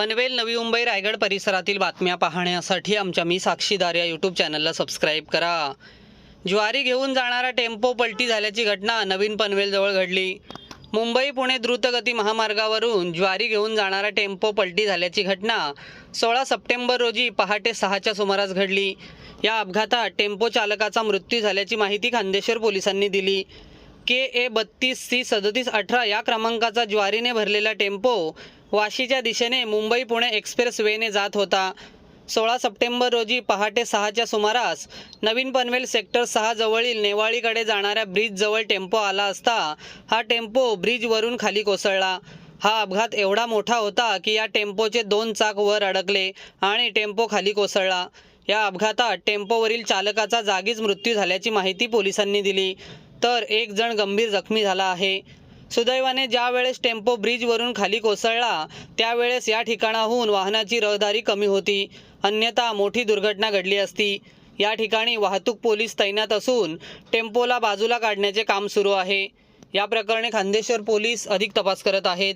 पनवेल नवी मुंबई रायगड परिसरातील बातम्या पाहण्यासाठी आमच्या मी साक्षीदार या यूट्यूब चॅनलला सबस्क्राईब करा. ज्वारी घेऊन जाणारा टेम्पो पलटी झाल्याची घटना नवीन पनवेलजवळ घडली. मुंबई पुणे द्रुतगती महामार्गावरून ज्वारी घेऊन जाणारा टेम्पो पलटी झाल्याची घटना सोळा सप्टेंबर रोजी पहाटे सहाच्या सुमारास घडली. या अपघातात टेम्पो चालकाचा मृत्यू झाल्याची माहिती खांदेश्वर पोलिसांनी दिली. के ए बत्तीस सी सदतीस अठरा या क्रमांकाचा ज्वारीने भरलेला टेम्पो वाशीच्या दिशेने मुंबई पुणे एक्सप्रेस वेने जात होता. सोळा सप्टेंबर रोजी पहाटे सहाच्या सुमारास नवीन पनवेल सेक्टर सहा जवळील नेवाळीकडे जाणाऱ्या ब्रिजजवळ टेम्पो आला असता हा टेम्पो ब्रिजवरून खाली कोसळला. हा अपघात एवढा मोठा होता की या टेम्पोचे दोन चाक वर अडकले आणि टेम्पो खाली कोसळला. या अपघातात टेम्पोवरील चालकाचा जागीच मृत्यू झाल्याची माहिती पोलिसांनी दिली. तर एक जण गंभीर जखमी झाला आहे. सुदैवाने ज्या वेळेस टेम्पो ब्रिजवरून खाली कोसळला त्यावेळेस या ठिकाणाहून वाहनाची रहदारी कमी होती. अन्यथा मोठी दुर्घटना घडली असती. या ठिकाणी वाहतूक पोलीस तैनात असून टेम्पोला बाजूला काढण्याचे काम सुरू आहे. या प्रकरणी खांदेश्वर पोलीस अधिक तपास करत आहेत.